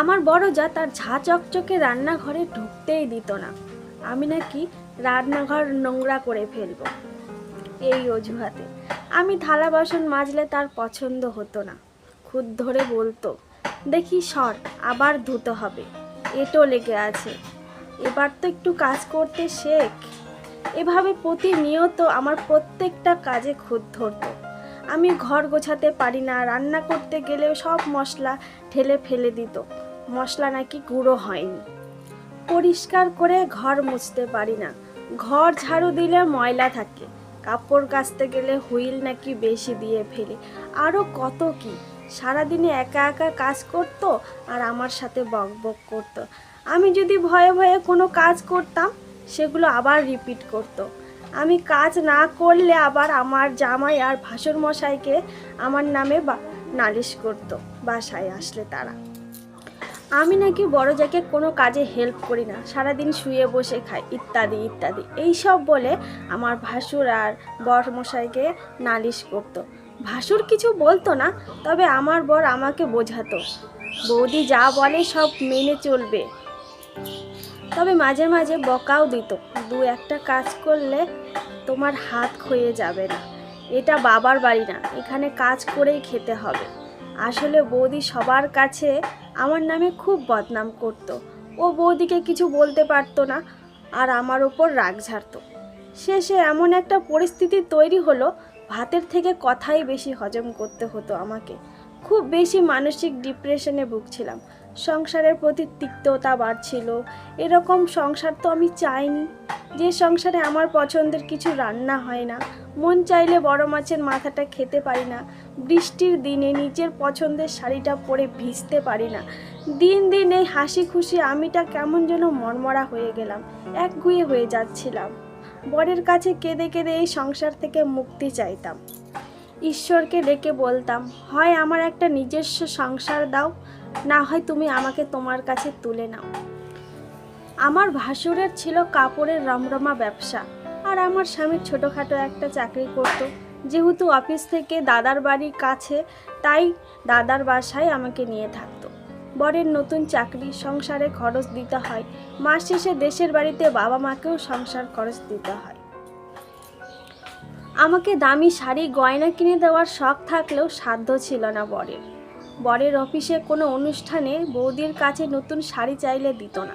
আমার বড় যা তার ঝা চকচকে রান্নাঘরে ঢুকতেই দিত না। আমি নাকি রান্নাঘর নোংরা করে ফেলব। এই অজুহাতে। আমি থালা বাসন মাজলে তার পছন্দ হতো না। খুদ ধরে বলতো, দেখি সর, আবার ধুতে হবে। এটো লেগে আছে। এবার তো একটু কাজ করতে শেখ। এভাবে প্রতিনিয়ত আমার প্রত্যেকটা কাজে খুদ ধরতো। আমি ঘর গোছাতে পারি না, রান্না করতে গেলেও সব মশলা ঠেলে ফেলে দিত। মশলা নাকি গুঁড়ো হয়নি। পরিষ্কার করে ঘর মুছতে পারি না। ঘর ঝাড়ু দিলে ময়লা থাকে। কাপড় কাচতে গেলে হুইল নাকি বেশি দিয়ে ফেলে। আরও কত কি? সারাদিনে একা একা কাজ করতো আর আমার সাথে বক বক করতো। আমি যদি ভয়ে ভয়ে কোনো কাজ করতাম, সেগুলো আবার রিপিট করতো। আমি কাজ না করলে আবার আমার জামাই আর ভাসুর মশাইকে আমার নামে বা, নালিশ করতো বাসায় আসলে তারা। আমি নাকি বড় যাকে কোনো কাজে হেল্প করি না, সারাদিন শুয়ে বসে খাই, ইত্যাদি ইত্যাদি। এই সব বলে আমার ভাসুর আর বর মশাইকে নালিশ করতো। ভাসুর কিছু বলতো না, তবে আমার বর আমাকে বোঝাতো। বৌদি যা বলে সব মেনে চলবে। তবে মাঝে মাঝে বকাও দিত, দু একটা কাজ করলে তোমার হাত ক্ষয়ে যাবে না। এটা বাবার বাড়ি না, এখানে কাজ করেই খেতে হবে। আসলে বৌদি সবার কাছে আমার নামে খুব বদনাম করতো। ও বৌদিকে কিছু বলতে পারতো না আর আমার ওপর রাগ ঝাড়তো। শেষে এমন একটা পরিস্থিতি তৈরি হলো, ভাতের থেকে কথাই বেশি হজম করতে হতো আমাকে। খুব বেশি মানসিক ডিপ্রেশনে ভুগছিলাম। সংসারের প্রতি তিক্ততা বাড়ছিল। এরকম সংসার তো আমি চাইনি। যে সংসারে আমার পছন্দের কিছু রান্না হয় না, মন চাইলে বড় মাছের মাথাটা খেতে পারি না। বৃষ্টির দিনে নিজের পছন্দের শাড়িটা পরে ভিজতে পারি না। দিন দিন এই হাসি খুশি আমিটা কেমন যেন মরমরা হয়ে গেলাম একগুয়ে হয়ে যাচ্ছিলাম। বরের কাছে কেঁদে কেঁদে এই সংসার থেকে মুক্তি চাইতাম। ঈশ্বরকে ডেকে বলতাম, হয় আমার একটা নিজস্ব সংসার দাও, না হয় তুমি আমাকে তোমার কাছে তুলে নাও। আমার ভাসুরের ছিল কাপড়ের রমরমা ব্যবসা, আর আমার স্বামী ছোটোখাটো একটা চাকরি করত। যেহেতু অফিস থেকে দাদার বাড়ির কাছে, তাই দাদার বাসায় আমাকে নিয়ে থাকতো। বরের নতুন চাকরি, সংসারে খরচ দিতে হয়। মাস শেষে দেশের বাড়িতে বাবা মাকেও সংসার খরচ দিতে হয়। আমাকে দামি শাড়ি, গয়না কিনে দেওয়ার শখ থাকলেও সাধ্য ছিল না বরের। বরের অফিসে কোনো অনুষ্ঠানে বৌদির কাছে নতুন শাড়ি চাইলে দিত না।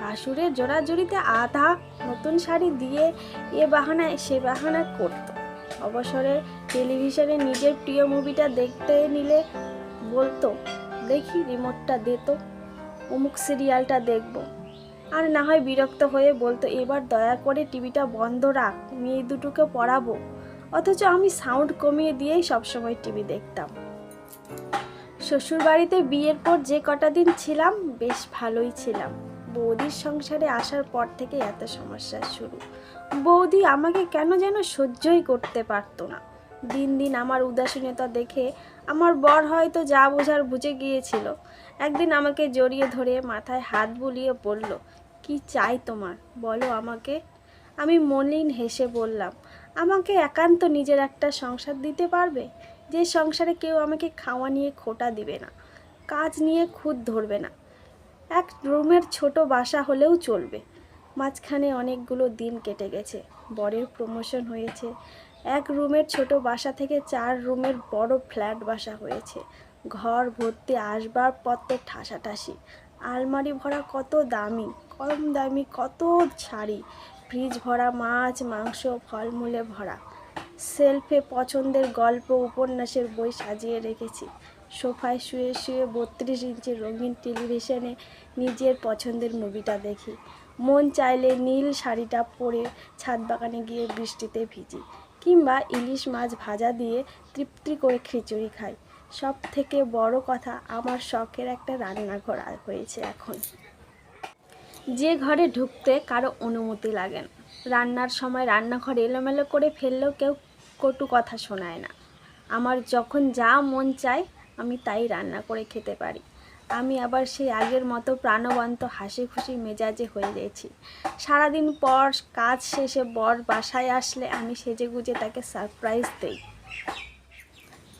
ভাসুরের জোড়াজুড়িতে আধা নতুন শাড়ি দিয়ে এ বাহানায় সে বাহানা করত। অবসরে টেলিভিশনে নিজের প্রিয় মুভিটা দেখতে নিলে বলতো, দেখি রিমোটটা দে তো, অমুক সিরিয়ালটা দেখব। আর না হয় বিরক্ত হয়ে বলতো, এবার দয়া করে টিভিটা বন্ধ রাখ মেয়ে দুটোকে পড়াবো। অথচ আমি সাউন্ড কমিয়ে দিয়েই সবসময় টিভি দেখতাম। শ্বশুরবাড়িতে বিয়ের পর যে কটা দিন ছিলাম, বেশ ভালোই ছিলাম। বৌদির সংসারে আসার পর থেকে এত সমস্যা শুরু। বৌদি আমাকে কেন যেন সহ্যই করতে পারতো না। দিন দিন আমার উদাসীনতা দেখে আমার বর হয়তো যা বোঝার বুঝে গিয়েছিল। একদিন আমাকে জড়িয়ে ধরে মাথায় হাত বুলিয়ে বলল, কি চাই তোমার? বলো আমাকে। আমি মলিন হেসে বললাম, আমাকে একান্ত নিজের একটা সংসার দিতে পারবে? যে সংসারে কেউ আমাকে খাওয়া নিয়ে খোটা দিবে না, কাজ নিয়ে খুদ ধরবে না। এক রুমের ছোট বাসা হলেও চলবে। মাঝখানে অনেকগুলো দিন কেটে গেছে। বরের প্রমোশন হয়েছে। এক রুমের ছোট বাসা থেকে চার রুমের বড় ফ্ল্যাট বাসা হয়েছে। ঘর ভর্তি আসবাবপত্রের ঠাসাঠাসি। আলমারি ভরা কত দামি, কম দামি কত শাড়ি। ফ্রিজ ভরা মাছ, মাংস, ফলমূলে ভরা। সেলফে পছন্দের গল্প, উপন্যাসের বই সাজিয়ে রেখেছি। সোফায় শুয়ে শুয়ে বত্রিশ ইঞ্চি রঙিন টেলিভিশনে নিজের পছন্দের মুভিটা দেখি। মন চাইলে নীল শাড়িটা পরে ছাদ বাগানে গিয়ে বৃষ্টিতে ভিজি, কিংবা ইলিশ মাছ ভাজা দিয়ে তৃপ্তি করে খিচুড়ি খাই। সব থেকে বড় কথা, আমার শখের একটা রান্নাঘর হয়েছে এখন। যে ঘরে ঢুকতে কারও অনুমতি লাগে না। রান্নার সময় রান্নাঘর এলোমেলো করে ফেললেও কেউ কটু কথা শোনায় না। আমার যখন যা মন চায়, আমি তাই রান্না করে খেতে পারি। আমি আবার সেই আগের মতো প্রাণবন্ত হাসি খুশি মেজাজে হয়ে গেছি। সারাদিন পর কাজ শেষে বর বাসায় আসলে আমি সেজে গুজে তাকে সারপ্রাইজ দেই।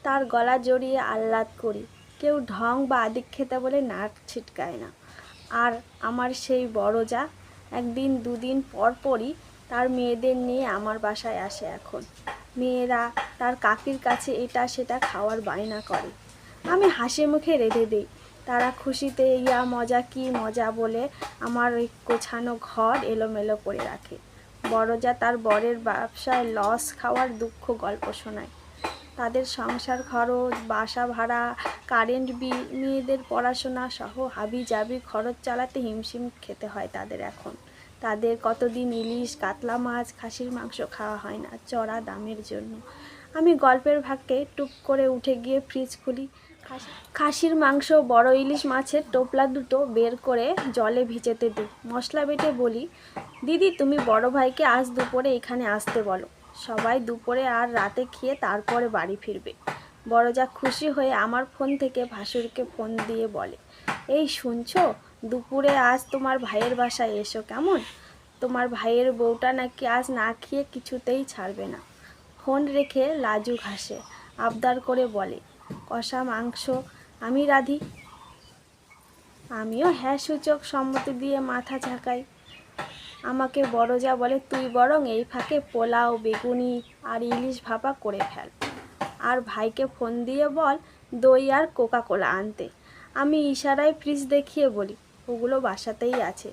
তার গলা জড়িয়ে আহ্লাদ করি। কেউ ঢং বা আদিক খেতে বলে নাক ছিটকায় না। আর আমার সেই বড় যা, একদিন দুদিন পর পরই তার মেয়েদের নিয়ে আমার বাসায় আসে এখন। মেয়েরা তার কাকির কাছে এটা সেটা খাওয়ার বায়না করে। আমি হাসি মুখে রেঁধে দিই। তারা খুশিতে, ইয়া মজা কি মজা বলে আমার ওই গোছানো ঘর এলোমেলো করে রাখে। বড়জা তার বরের ব্যবসায় লস খাওয়ার দুঃখ গল্প শোনায়। তাদের সংসার খরচ, বাসা ভাড়া, কারেন্ট বিল, মেয়েদের পড়াশোনা সহ হাবি জাবি খরচ চালাতে হিমশিম খেতে হয় তাদের এখন। তাদের কতদিন ইলিশ, কাতলা মাছ, খাসির মাংস খাওয়া হয় না চড়া দামের জন্য। আমি গল্পের ভাগকে টুপ করে উঠে গিয়ে ফ্রিজ খুলি। খাসির মাংস, বড় ইলিশ মাছের টোপলা দুটো বের করে জলে ভিজেতে দিই মশলা বেটে বলি, দিদি, তুমি বড় ভাইকে আজ দুপুরে এখানে আসতে বলো। সবাই দুপুরে আর রাতে খেয়ে তারপরে বাড়ি ফিরবে। বড়জা খুশি হয়ে আমার ফোন থেকে ভাসুরকে ফোন দিয়ে বলে, এই শুনছো? দুপুরে আজ তোমার ভাইয়ের বাসায় এসো কেমন? তোমার ভাইয়ের বউটা নাকি আজ না খেয়ে কিছুতেই ছাড়বে না। ফোন রেখে লাজু ঘাসে আবদার করে বলে কষা মাংস। আমি রাধি। আমিও হ্যাঁ সূচক সম্মতি দিয়ে মাথা ঝাঁকাই। আমাকে বড় যা বলে তুই বরং এই ফাঁকে পোলাও, বেগুনি আর ইলিশ ভাপা করে ফেল। আর ভাইকে ফোন দিয়ে বল দই আর কোকা কোলা আনতে। আমি ইশারায় ফ্রিজ দেখিয়ে বলি, ওগুলো বাসাতেই আছে।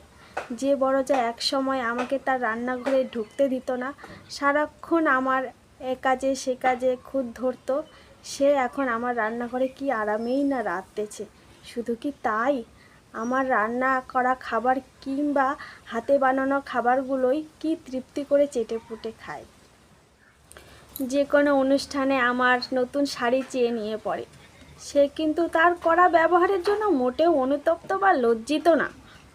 যে বড় যা এক সময় আমাকে তার রান্নাঘরে ঢুকতে দিত না, সারাক্ষণ আমার এ কাজে সে কাজে খুদ ধরতো। সে এখন আমার রান্নাঘরে কি আরামেই না রাঁধতেছে। শুধু কি তাই? আমার রান্না করা খাবার কিংবা হাতে বানানো খাবারগুলোই কি তৃপ্তি করে চেটে পুটে খায়? যে কোনো অনুষ্ঠানে আমার নতুন শাড়ি চেয়ে নিয়ে পড়ে। সে কিন্তু তার করা ব্যবহারের জন্য মোটেও অনুতপ্ত বা লজ্জিত না।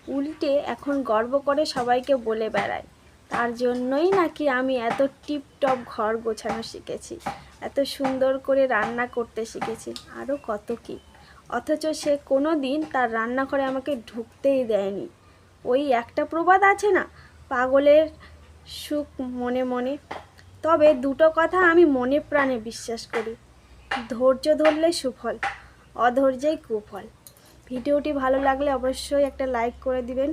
উল্টে এখন গর্ব করে সবাইকে বলে বেড়ায়। তার জন্যই নাকি আমি এত টিপটপ ঘর গোছানো শিখেছি। এত সুন্দর করে রান্না করতে শিখেছি। আরও কত কী? অথচ সে কোনো দিন তার রান্নাঘরে আমাকে ঢুকতেই দেয়নি। ওই একটা প্রবাদ আছে না? পাগলের সুখ মনে মনে। তবে দুটো কথা আমি মনে প্রাণে বিশ্বাস করি। ধৈর্য ধরলে সুফল, অধৈর্যই কুফল। ভিডিওটি ভালো লাগলে অবশ্যই একটা লাইক করে দিবেন।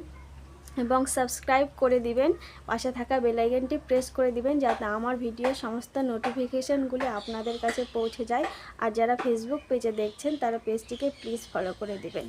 এবং সাবস্ক্রাইব করে দিবেন। পাশে থাকা বেলাইকনটি প্রেস করে দিবেন যাতে আমার ভিডিও সমস্ত নোটিফিকেশানগুলি আপনাদের কাছে পৌঁছে যায়। আর যারা ফেসবুক পেজে দেখছেন, তারা পেজটিকে প্লিজ ফলো করে দিবেন।